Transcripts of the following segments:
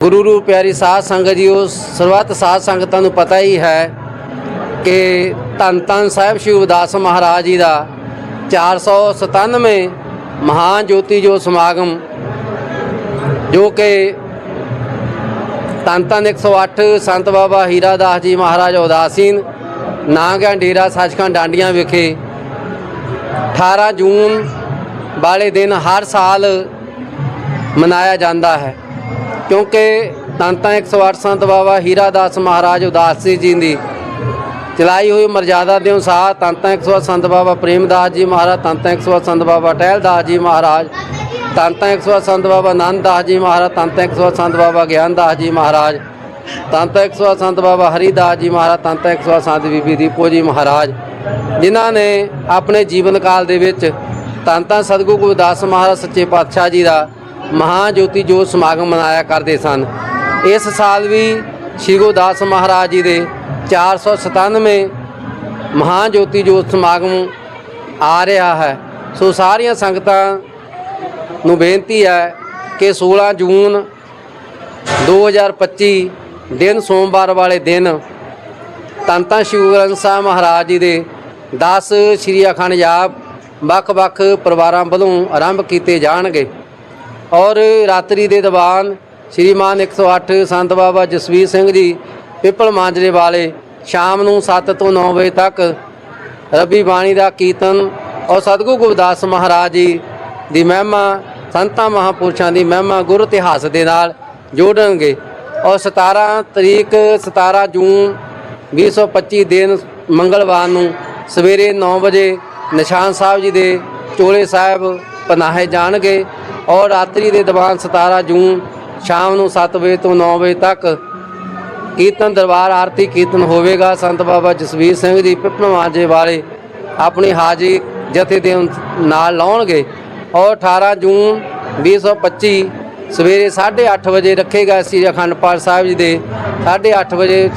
ਗੁਰੂ ਰੂ ਪਿਆਰੀ ਸਾਧ ਸੰਗਤ ਜੀਓ, ਸਰਬੱਤ ਸਾਧ ਸੰਗਤਾਂ ਨੂੰ ਪਤਾ ਹੀ ਹੈ ਕਿ ਧੰਨ ਧੰਨ ਸਾਹਿਬ ਸ਼੍ਰੀ ਉਦਾਸ ਮਹਾਰਾਜ ਜੀ ਦਾ 497 ਮਹਾਨ ਜੋਤੀ ਜੋ ਸਮਾਗਮ, ਜੋ ਕਿ ਧੰਨ ਧੰਨ 108 ਸੰਤ ਬਾਬਾ ਹੀਰਾ ਦਾਸ ਜੀ ਮਹਾਰਾਜ ਉਦਾਸੀਨ, ਨਾਂਗਾ ਡੇਰਾ ਸੱਚਖੰਡ ਡਾਂਡੀਆਂ ਵਿਖੇ 18 ਜੂਨ ਵਾਲੇ ਦਿਨ ਹਰ ਸਾਲ ਮਨਾਇਆ ਜਾਂਦਾ ਹੈ। ਕਿਉਂਕਿ ਤੰਤਾਂ 108 ਸੰਤ ਬਾਬਾ ਹੀਰਾ ਦਾਸ ਮਹਾਰਾਜ ਉਦਾਸੀ ਜੀ ਦੀ। ਚਲਾਈ ਹੋਈ ਮਰਜ਼ਾਦਾ ਦੇ ਅਨੁਸਾਰ ਤੰਤਾਂ 108 ਸੰਤ ਬਾਬਾ ਪ੍ਰੇਮਦਾਸ ਜੀ ਮਹਾਰਾਜ ਤੰਤਾਂ 108 ਸੰਤ ਬਾਬਾ ਟਹਿਲਦਾਸ ਜੀ ਮਹਾਰਾਜ ਤੰਤਾਂ 108 ਸੰਤ ਬਾਬਾ ਆਨੰਦ ਦਾਸ ਜੀ ਮਹਾਰਾਜ ਤੰਤਾਂ 108 ਸੰਤ ਬਾਬਾ ਗਿਆਨਦਾਸ ਜੀ ਮਹਾਰਾਜ ਤੰਤਾਂ 108 ਸੰਤ ਬਾਬਾ ਹਰੀਦਾਸ ਜੀ ਮਹਾਰਾਜ ਤੰਤਾਂ 108 ਸੰਤ ਬੀਬੀ ਦੀਪੋ ਜੀ ਮਹਾਰਾਜ, ਜਿਨ੍ਹਾਂ ਨੇ ਆਪਣੇ ਜੀਵਨ ਕਾਲ ਦੇ ਵਿੱਚ ਧੰਨ ਧੰਨ ਸਤਿਗੁਰੂ ਗੁਰਦਾਸ ਮਹਾਰਾਜ ਸੱਚੇ ਪਾਤਸ਼ਾਹ ਜੀ ਦਾ ਮਹਾਂ ਜੋਤੀ ਜੋਤ ਸਮਾਗਮ ਮਨਾਇਆ ਕਰਦੇ ਸਨ। ਇਸ ਸਾਲ ਵੀ ਸ਼੍ਰੀ ਗੁਰਦਾਸ ਮਹਾਰਾਜ ਜੀ ਦੇ 497 ਮਹਾਂ ਜੋਤੀ ਜੋਤ ਸਮਾਗਮ ਆ ਰਿਹਾ ਹੈ। ਸੋ ਸਾਰੀਆਂ ਸੰਗਤਾਂ ਨੂੰ ਬੇਨਤੀ ਹੈ ਕਿ 16 ਜੂਨ 2025 ਦਿਨ ਸੋਮਵਾਰ ਵਾਲੇ ਦਿਨ ਧੰਨ ਸ਼੍ਰੀ ਗ੍ਰੰਥ ਸਾਹਿਬ ਮਹਾਰਾਜ ਜੀ ਦੇ 10 ਸ਼੍ਰੀ ਅਖੰਡ ਜਾਪ ਵੱਖ-ਵੱਖ ਪਰਿਵਾਰਾਂ ਵੱਲੋਂ ਆਰੰਭ ਕੀਤੇ ਜਾਣਗੇ। ਔਰ ਰਾਤਰੀ ਦੇ ਦੀਵਾਨ ਸ਼੍ਰੀਮਾਨ 108 ਸੰਤ ਬਾਬਾ ਜਸਵੀਰ ਸਿੰਘ ਜੀ, ਪਿੱਪਲ ਮਾਂਜਰੇ ਵਾਲੇ ਸ਼ਾਮ ਨੂੰ 7 ਤੋਂ 9 ਵਜੇ ਤੱਕ ਰੱਬੀ ਬਾਣੀ ਦਾ ਕੀਰਤਨ ਔਰ ਸਤਿਗੁਰੂ ਗੁਰਦਾਸ ਮਹਾਰਾਜ ਜੀ ਦੀ ਮਹਿਮਾ, ਸੰਤਾਂ ਮਹਾਪੁਰਸ਼ਾਂ ਦੀ ਮਹਿਮਾ ਗੁਰ ਇਤਿਹਾਸ ਦੇ ਨਾਲ ਜੋੜਨਗੇ। ਔਰ 17 ਤਰੀਕ 17 ਜੂਨ 2025 ਦਿਨ ਮੰਗਲਵਾਰ ਨੂੰ ਸਵੇਰੇ 9 ਵਜੇ ਨਿਸ਼ਾਨ ਸਾਹਿਬ ਜੀ ਦੇ ਚੋਲੇ ਸਾਹਿਬ ਪਨਾਹੇ ਜਾਣਗੇ। ਔਰ ਰਾਤਰੀ ਦੇ ਦੀਵਾਨ 17 ਜੂਨ ਸ਼ਾਮ ਨੂੰ 7 ਵਜੇ ਤੋਂ 9 ਵਜੇ ਤੱਕ ਕੀਰਤਨ ਦਰਬਾਰ ਆਰਤੀ ਕੀਰਤਨ ਹੋਵੇਗਾ। ਸੰਤ ਬਾਬਾ ਜਸਵੀਰ ਸਿੰਘ ਜੀ ਪਿਪਨ ਮਾਜੇ ਵਾਲੇ ਆਪਣੀ ਹਾਜ਼ਰੀ ਜਥੇ ਦੇ ਨਾਲ ਲਾਉਣਗੇ ਔਰ 18 ਜੂਨ 2025 ਸਵੇਰੇ 8:30 ਵਜੇ ਰੱਖੇਗਾ ਸ੍ਰੀ ਅਖੰਡ ਪਾਠ ਸਾਹਿਬ ਜੀ ਦੇ। 8:30 ਵਜੇ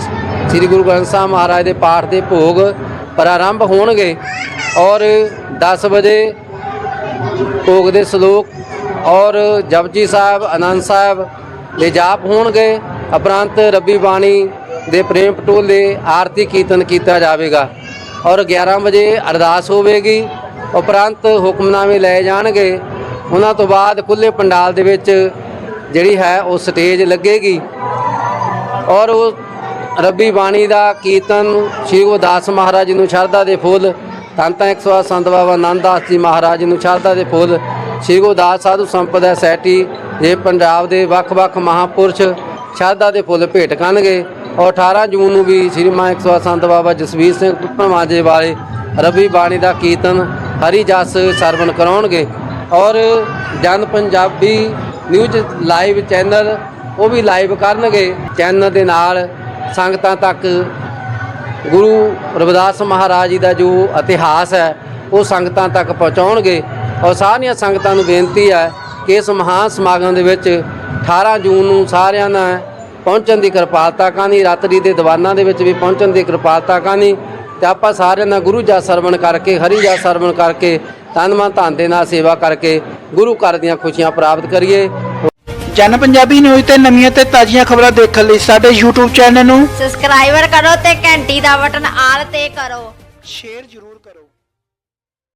ਸ੍ਰੀ ਗੁਰੂ ਗ੍ਰੰਥ ਸਾਹਿਬ ਮਹਾਰਾਜ ਦੇ ਪਾਠ ਦੇ ਭੋਗ ਪ੍ਰਾਰੰਭ ਹੋਣਗੇ ਔਰ 10 ਵਜੇ ਭੋਗ ਦੇ ਸ਼ਲੋਕ ਔਰ ਜਪਜੀ ਸਾਹਿਬ ਆਨੰਦ ਸਾਹਿਬ ਦੇ ਜਾਪ ਹੋਣਗੇ। ਉਪਰੰਤ ਰੱਬੀ ਬਾਣੀ ਦੇ ਪ੍ਰੇਮ ਪਟੋਲੇ ਆਰਤੀ ਕੀਰਤਨ ਕੀਤਾ ਜਾਵੇਗਾ। ਔਰ 11 ਵਜੇ ਅਰਦਾਸ ਹੋਵੇਗੀ। ਉਪਰੰਤ ਹੁਕਮਨਾਮੇ ਲਏ ਜਾਣਗੇ। ਉਹਨਾਂ ਤੋਂ ਬਾਅਦ ਖੁੱਲੇ ਪੰਡਾਲ ਦੇ ਵਿੱਚ ਜਿਹੜੀ ਹੈ ਉਹ ਸਟੇਜ ਲੱਗੇਗੀ। ਔਰ ਉਹ ਰੱਬੀ ਬਾਣੀ ਦਾ ਕੀਰਤਨ ਸ਼੍ਰੀ ਗੁਰਦਾਸ ਮਹਾਰਾਜ ਜੀ ਨੂੰ ਸ਼ਰਧਾ ਦੇ ਫੁੱਲ, ਧੰਨ ਧੰਨ 108 ਸੰਤ ਬਾਬਾ ਆਨੰਦ ਦਾਸ ਜੀ ਮਹਾਰਾਜ ਜੀ ਨੂੰ ਸ਼ਰਧਾ ਦੇ ਫੁੱਲ ਸ਼੍ਰੀ ਗੁਰਦਾਸ ਸਾਧੂ ਸੰਪਦਾ ਸੈਟੀ ਇਹ ਪੰਜਾਬ ਦੇ ਵੱਖ-ਵੱਖ ਮਹਾਪੁਰਸ਼ ਸ਼ਰਧਾ ਦੇ ਫੁੱਲ ਭੇਟ ਕਰਨਗੇ ਔਰ 18 ਜੂਨ ਨੂੰ ਵੀ ਸ਼੍ਰੀ ਮਾਂ 108 ਸੰਤ ਬਾਬਾ ਜਸਵੀਰ ਸਿੰਘ ਮਾਜੇ ਵਾਲੇ ਰੱਬੀ ਬਾਣੀ ਦਾ ਕੀਰਤਨ ਹਰੀ ਜਸ ਸਰਵਣ ਕਰਾਉਣਗੇ ਔਰ ਜਨ ਪੰਜਾਬੀ ਨਿਊਜ਼ ਲਾਈਵ ਚੈਨਲ ਉਹ ਵੀ ਲਾਈਵ ਕਰਨਗੇ। ਚੈਨਲ ਦੇ ਨਾਲ ਸੰਗਤਾਂ ਤੱਕ ਗੁਰੂ ਰਵਿਦਾਸ ਮਹਾਰਾਜ ਜੀ ਦਾ ਜੋ ਇਤਿਹਾਸ ਹੈ, ਉਹ ਸੰਗਤਾਂ ਤੱਕ ਪਹੁੰਚਾਉਣਗੇ। ਔਰ ਸਾਰੀਆਂ ਸੰਗਤਾਂ ਨੂੰ ਬੇਨਤੀ ਹੈ ਕਿ ਇਸ ਮਹਾਨ ਸਮਾਗਮ ਦੇ ਵਿੱਚ 18 ਜੂਨ ਨੂੰ ਸਾਰਿਆਂ ਨੇ ਪਹੁੰਚਣ ਦੀ ਕਿਰਪਾਲਤਾ ਕਰਨੀ ਰਾਤਰੀ ਦੇ ਦੀਵਾਨਾਂ ਦੇ ਵਿੱਚ ਵੀ ਪਹੁੰਚਣ ਦੀ ਕਿਰਪਾਲਤਾ ਕਰਨੀ ਤੇ ਆਪਾਂ ਸਾਰਿਆਂ ਨਾਲ ਗੁਰੂ ਜਾ ਸਰਵਣ ਕਰਕੇ ਹਰੀ ਜਾ ਸਰਵਣ ਕਰਕੇ ਤਨ ਮਨ ਧਨ ਦੇ ਨਾਲ ਸੇਵਾ ਕਰਕੇ ਗੁਰੂ ਘਰ ਦੀਆਂ ਖੁਸ਼ੀਆਂ ਪ੍ਰਾਪਤ ਕਰੀਏ। ਜਨ ਪੰਜਾਬੀ ਨਿਊਜ਼ ਤੇ ਨਵੀਆਂ ਤੇ ਤਾਜ਼ੀਆਂ ਖਬਰਾਂ ਦੇਖਣ ਲਈ ਸਾਡੇ YouTube ਚੈਨਲ ਨੂੰ ਸਬਸਕ੍ਰਾਈਬਰ ਕਰੋ ਤੇ ਘੰਟੀ ਦਾ ਬਟਨ ਆਲ ਤੇ ਕਰੋ। ਸ਼ੇਅਰ ਜ਼ਰੂਰ